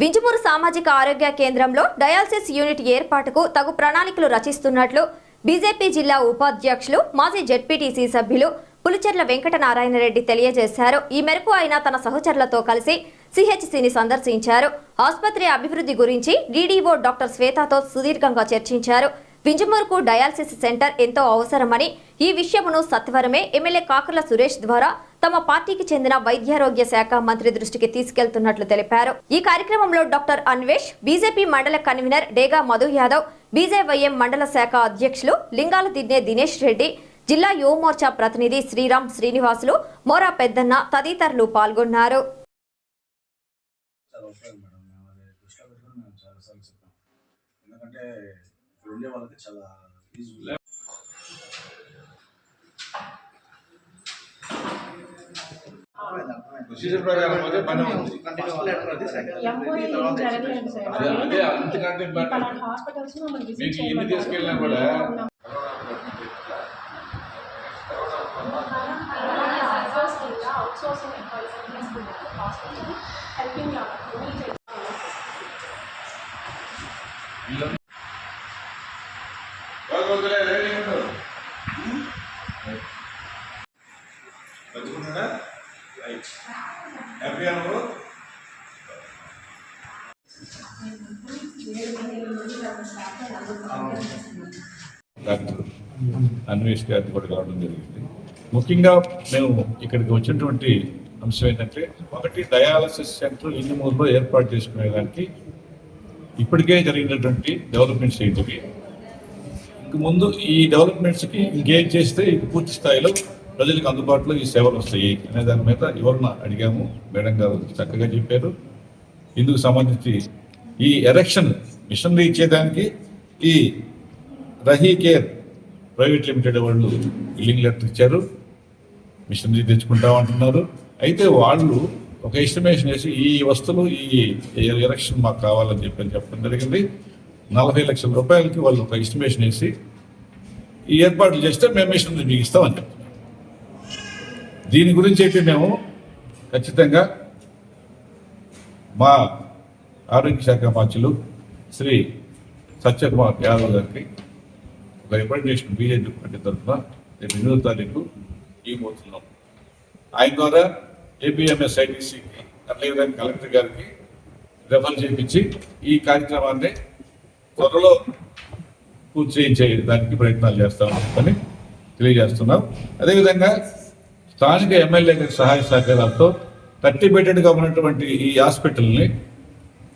వింజమూరు సామాజిక ఆరోగ్య కేంద్రంలో డయాలసిస్ యూనిట్ ఏర్పాటుకు తగు ప్రణాళికలు రచిస్తున్నట్లు బీజేపీ జిల్లా ఉపాధ్యక్షులు మాజీ జెడ్పీటీసీ సభ్యులు పులిచెర్ల వెంకటనారాయణ రెడ్డి తెలియజేశారు. ఈ మేరకు ఆయన తన సహచరులతో కలిసి సిహెచ్సిని సందర్శించారు. ఆసుపత్రి అభివృద్ధి గురించి డీడీఓ డాక్టర్ శ్వేతతో సుదీర్ఘంగా చర్చించారు. వింజమూరుకు డయాలసిస్ సెంటర్ ఎంతో అవసరమని ఈ విషయమును సత్వరమే ఎమ్మెల్యే కాకర్ల సురేష్ ద్వారా తమ పార్టీకి చెందిన వైద్యారోగ్య శాఖ మంత్రి దృష్టికి తీసుకెళ్తున్నట్లు తెలిపారు. ఈ కార్యక్రమంలో డాక్టర్ అన్వేష్ బీజేపీ మండల కన్వీనర్ డేగా మధు యాదవ్ బీజేవైఎం మండల శాఖ అధ్యక్షులు లింగాల దిన్నే దినేష్ రెడ్డి జిల్లా యువమోర్చా ప్రతినిధి శ్రీరామ్ శ్రీనివాసులు మోరా పెద్దన్న తదితరులు పాల్గొన్నారు. ఎందుకంటే ఇక్కడ ఉండే వాళ్ళకి చాలా ప్రొసీజర్ ప్రకారం అయితే పని ఉంది ఎంఓ ఏం జరగలేదు సార్ అదే అదే అంతకంటే బట్ పలానా హాస్పిటల్స్లో మనం విజిట్ మీకు ఎన్ని తీసుకెళ్ళినా కూడా అవుట్సోర్సింగ్ ఎంప్లాయీస్ తీసుకున్నారు హాస్పిటల్ డాక్టర్ అన్వేష్ గారిని కూడా కలవడం జరిగింది. ముఖ్యంగా మేము ఇక్కడికి వచ్చినటువంటి అంశం ఏంటంటే ఒకటి డయాలసిస్ సెంటర్ ఇంజమూరులో ఏర్పాటు చేసుకునేదానికి ఇప్పటికే జరిగినటువంటి డెవలప్మెంట్స్ ఏంటివి ఇంక ముందు ఈ డెవలప్మెంట్స్కి ఇంకేం చేస్తే ఇంక పూర్తి స్థాయిలో ప్రజలకు అందుబాటులో ఈ సేవలు వస్తాయి అనే దాని మీద ఎవరిన అడిగాము? మేడం గారు చక్కగా చెప్పారు. ఇందుకు సంబంధించి ఈ ఎరెక్షన్ మిషనరీ ఇచ్చేదానికి ఈ రహీ కేర్ ప్రైవేట్ లిమిటెడ్ వాళ్ళు బిల్లింగ్ లెటర్ ఇచ్చారు. మిషనరీ తెచ్చుకుంటాం అంటున్నారు. అయితే వాళ్ళు ఒక ఎస్టిమేషన్ వేసి ఈ వస్తువులు ఈ ఎలక్షన్ మాకు కావాలని చెప్పి చెప్పడం జరిగింది. నలభై లక్షల రూపాయలకి వాళ్ళు ఒక ఎస్టిమేషన్ వేసి ఈ ఏర్పాట్లు చేస్తే మేము మిషనరీ మీకు ఇస్తామని చెప్పారు. దీని గురించి అయితే మేము ఖచ్చితంగా మా ఆరోగ్య శాఖ మంత్రులు శ్రీ సత్యకుమార్ యాదవ్ గారికి ఒక రికమెండేషన్ బీజేపీ పార్టీ తరఫున రేపు ఎనిమిదో తారీఖు ఇవ్వబోతున్నాం ఆయన ద్వారా ఏపీఎంఎస్ ఐటీసీకి అదేవిధంగా కలెక్టర్ గారికి రెఫర్ చేయించి ఈ కార్యక్రమాన్ని త్వరలో పూర్తి చేయించే దానికి ప్రయత్నాలు చేస్తామని తెలియజేస్తున్నాం. అదేవిధంగా స్థానిక ఎమ్మెల్యే గారి సహాయ సహకారాలతో థర్టీ బెడెడ్గా ఉన్నటువంటి ఈ హాస్పిటల్ని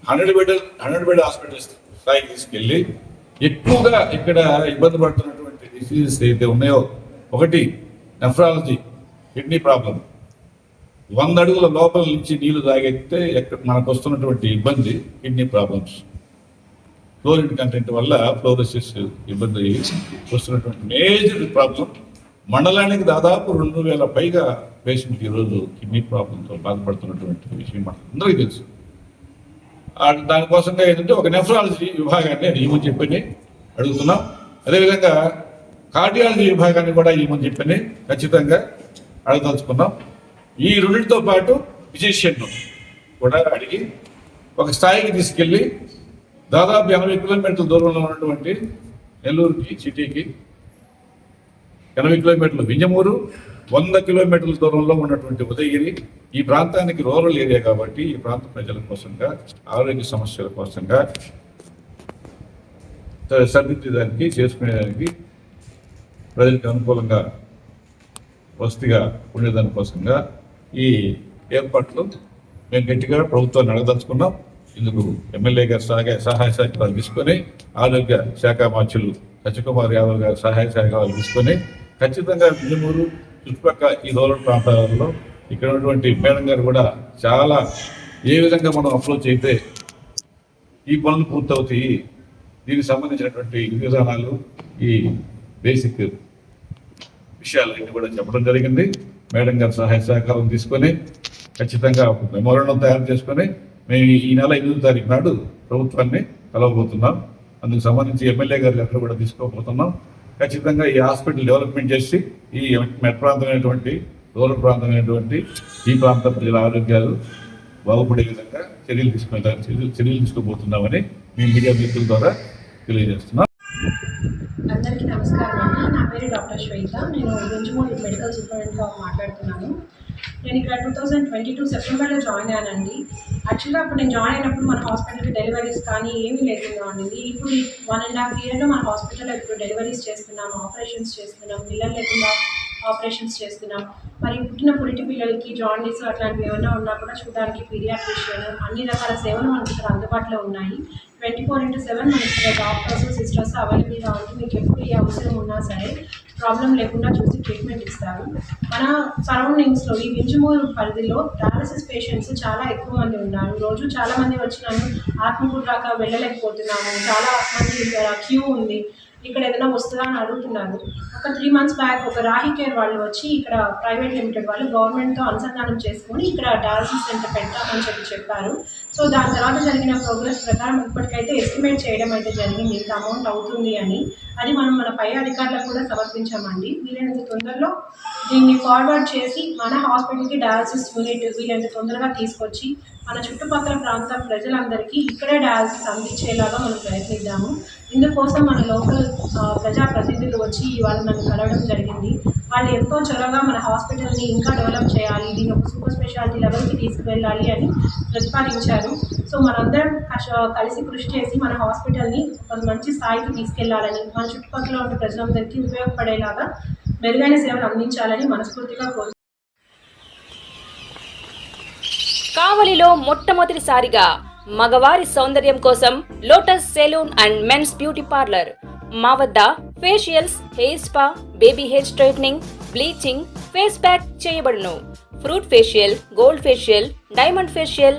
hundred bed hundred bed hospital స్థాయికి తీసుకెళ్ళి ఎక్కువగా ఇక్కడ ఇబ్బంది పడుతున్నటువంటి డిసీజెస్ ఏదైతే ఉన్నాయో ఒకటి నెఫ్రాలజీ కిడ్నీ ప్రాబ్లం వంద అడుగుల లోపల నుంచి నీళ్ళు తాగెత్తే ఎక్కడ మనకు వస్తున్నటువంటి ఇబ్బంది కిడ్నీ ప్రాబ్లమ్స్. క్లోరిన్ కంటెంట్ వల్ల ఫ్లోరోసిస్ ఇబ్బంది వస్తున్నటువంటి మేజర్ ప్రాబ్లం మండలానికి దాదాపు రెండు వేల పైగా పేషెంట్లు ఈరోజు కిడ్నీ ప్రాబ్లంతో బాధపడుతున్నటువంటి విషయం మనకు అందరికీ తెలుసు. దానికోసంగా ఏంటంటే ఒక నెఫ్రాలజీ విభాగాన్ని ఇవ్వమని చెప్పని అడుగుతున్నాం. అదేవిధంగా కార్డియాలజీ విభాగాన్ని కూడా ఇవ్వమని చెప్పని ఖచ్చితంగా అడగదలుచుకున్నాం. ఈ రెండింటితో పాటు ఫిజిషియన్ను కూడా అడిగి ఒక స్థాయికి తీసుకెళ్ళి దాదాపు ఎనభై కిలోమీటర్ల దూరంలో ఉన్నటువంటి నెల్లూరుకి సిటీకి ఎనభై కిలోమీటర్లు వింజమూరు వంద కిలోమీటర్ల దూరంలో ఉన్నటువంటి ఉదయగిరి. ఈ ప్రాంతానికి రూరల్ ఏరియా కాబట్టి ఈ ప్రాంత ప్రజల కోసంగా ఆరోగ్య సమస్యల కోసంగా సరిదిద్దడానికి చేసుకునేదానికి ప్రజలకు అనుకూలంగా వసతిగా ఉండేదాని కోసంగా ఈ ఏర్పాట్లు మేము గట్టిగా ప్రభుత్వాన్ని అడగదలుచుకున్నాం. ఇందుకు ఎమ్మెల్యే గారి సహాయ సహాయ సహకారాలు తీసుకొని ఆరోగ్య శాఖ మంత్రులు సత్యకుమార్ యాదవ్ గారి సహాయ సహకారాలు తీసుకొని ఖచ్చితంగా నిజమూరు చుట్టుపక్కల ఈ దూరం ప్రాంతాలలో ఇక్కడ ఉన్నటువంటి మేడం గారు కూడా చాలా ఏ విధంగా మనం అప్రోచ్ అయితే ఈ పనులు పూర్తవుతాయి దీనికి సంబంధించినటువంటి విధానాలు ఈ బేసిక్ విషయాలన్నీ కూడా చెప్పడం జరిగింది. మేడం గారి సహాయ సహకారం తీసుకొని ఖచ్చితంగా మెమోరండం తయారు చేసుకొని మేము ఈ నెల ఎనిమిదో తారీఖు నాడు ప్రభుత్వాన్ని కలవబోతున్నాం. అందుకు సంబంధించి ఎమ్మెల్యే గారి లెటర్ కూడా తీసుకోబోతున్నాం. ఖచ్చితంగా ఈ హాస్పిటల్ డెవలప్మెంట్ చేసి ఈ మెట్ ప్రాంతమైనటువంటి రూరల్ ప్రాంతమైనటువంటి ఈ ప్రాంత ప్రజల ఆరోగ్యాలు బాగుపడే విధంగా చర్యలు తీసుకునే చర్యలు చర్యలు తీసుకోబోతున్నామని మీ మీడియా మిత్రుల ద్వారా తెలియజేస్తున్నాం. అందరికీ నమస్కారం. అండి నా పేరు డాక్టర్ శ్వేత. నేను గుంజమూడి మెడికల్ సూపరింటెండెంట్గా మాట్లాడుతున్నాను. నేను ఇక్కడ టూ థౌజండ్ ట్వంటీ టూ సెప్టెంబర్లో జాయిన్ అయ్యానండి. యాక్చువల్గా అప్పుడు నేను జాయిన్ అయినప్పుడు మన హాస్పిటల్కి డెలివరీస్ కానీ ఏమీ లేకుండా ఉండింది. ఇప్పుడు వన్ అండ్ హాఫ్ ఇయర్లో మన హాస్పిటల్లో ఇప్పుడు డెలివరీస్ చేస్తున్నాము ఆపరేషన్స్ చేస్తున్నాం పిల్లలు లేకుండా ఆపరేషన్స్ చేస్తున్నాం. మరి పుట్టిన పురిటి పిల్లలకి జాండీస్ అట్లాంటివి ఏమైనా ఉన్నా కూడా చూడడానికి పీడియాట్రిషియన్ అన్ని రకాల సేవలు మనకి ఇక్కడ అందుబాటులో ఉన్నాయి. ట్వంటీ ఫోర్ ఇంటూ సెవెన్ మనకి ఇక్కడ డాక్టర్స్ సిస్టర్స్ అవైలబుల్గా ఉంది మీకు ఎప్పుడు ఏ అవసరం ఉన్నా సరే ప్రాబ్లం లేకుండా చూసి ట్రీట్మెంట్ ఇస్తారు. మన సరౌండింగ్స్లో ఈ వింజమూరు పరిధిలో డయాలసిస్ పేషెంట్స్ చాలా ఎక్కువ మంది ఉన్నారు. రోజు చాలా మంది వచ్చినాను ఆత్మకూరు దాకా వెళ్ళలేకపోతున్నాము. చాలా మంది క్యూ ఉంది. ఇక్కడ ఏదైనా వస్తుందా అని అడుగుతున్నారు. ఒక త్రీ మంత్స్ బ్యాక్ ఒక రాహి కేర్ వాళ్ళు వచ్చి ఇక్కడ ప్రైవేట్ లిమిటెడ్ వాళ్ళు గవర్నమెంట్తో అనుసంధానం చేసుకొని ఇక్కడ డయాలసిస్ సెంటర్ పెట్టామని చెప్పి చెప్పారు. సో దాని తర్వాత జరిగిన ప్రోగ్రెస్ ప్రకారం ఇప్పటికైతే ఎస్టిమేట్ చేయడం అయితే జరిగింది. ఇంత అమౌంట్ అవుతుంది అని. అది మనం మన పై అధికారులకు కూడా సమర్పించామండి. వీలైనంత తొందరలో దీన్ని ఫార్వర్డ్ చేసి మన హాస్పిటల్కి డయాలసిస్ యూనిట్ వీలైనంత తొందరగా తీసుకొచ్చి మన చుట్టుపక్కల ప్రాంత ప్రజలందరికీ ఇక్కడే డయాలసిస్ అందించేలాగా మనం ప్రయత్నిద్దాము. ఇందుకోసం మన లోకల్ ప్రజాప్రతినిధులు వచ్చి ఇవాళ నన్ను కలవడం జరిగింది. వాళ్ళు ఎంతో చొరవగా మన హాస్పిటల్ని ఇంకా డెవలప్ చేయాలి. దీన్ని ఒక సూపర్ స్పెషాలిటీ లెవెల్కి తీసుకువెళ్ళాలి అని ప్రతిపాదించారు. చేశారు. సో మనందరం కలిసి కృషి చేసి మన హాస్పిటల్ని ఒక మంచి స్థాయికి తీసుకెళ్ళాలని మన చుట్టుపక్కల ఉన్న ప్రజలందరికీ ఉపయోగపడేలాగా మెరుగైన సేవలు అందించాలని మనస్ఫూర్తిగా కోరు కావలిలో మొట్టమొదటిసారిగా మగవారి సౌందర్యం కోసం Lotus salon and men's beauty parlour మా వద్ద facials hair spa baby hair straightening bleaching face pack చేయబడును. Fruit facial gold facial diamond facial